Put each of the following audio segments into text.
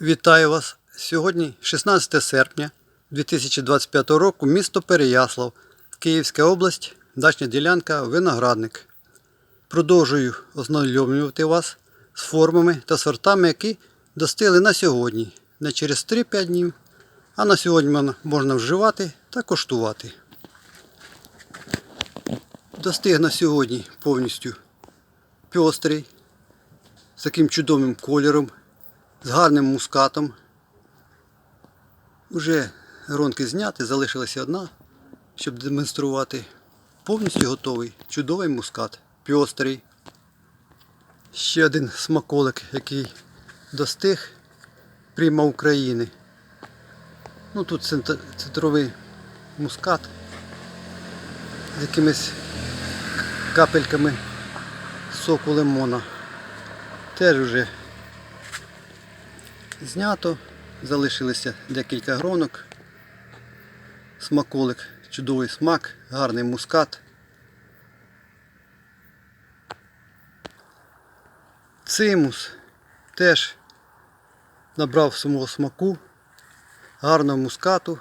Вітаю вас! Сьогодні 16 серпня 2025 року, місто Переяслав, Київська область, дачна ділянка Виноградник. Продовжую ознайомлювати вас з формами та сортами, які достигли на сьогодні. Не через 3-5 днів, а на сьогодні можна вживати та коштувати. Достиг на сьогодні повністю пьострий, з таким чудовим кольором, з гарним мускатом. Уже гронки зняти, залишилася одна, щоб демонструвати. Повністю готовий. Чудовий мускат, пьострий. Ще один смаколик, який достиг прямо України. Ну тут центр- центровий мускат з якимись капельками соку лимона. Теж вже знято. Залишилося декілька гронок. Смаколик, чудовий смак, гарний мускат. Цимус теж набрав самого смаку, гарного мускату.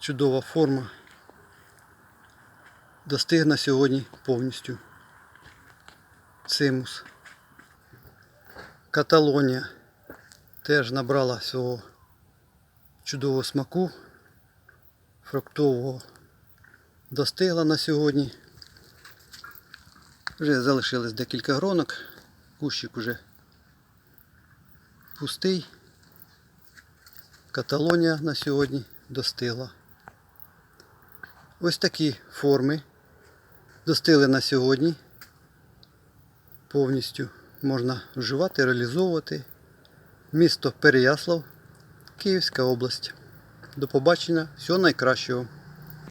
Чудова форма. Достиг на сьогодні повністю. Цимус. Каталонія теж набрала свого чудового смаку, фруктового достигла на сьогодні. Вже залишилось декілька гронок, кущик уже пустий. Каталонія на сьогодні достигла. Ось такі форми достигли на сьогодні повністю можна вживати, реалізовувати. Місто Переяслав, Київська область. До побачення, всього найкращого.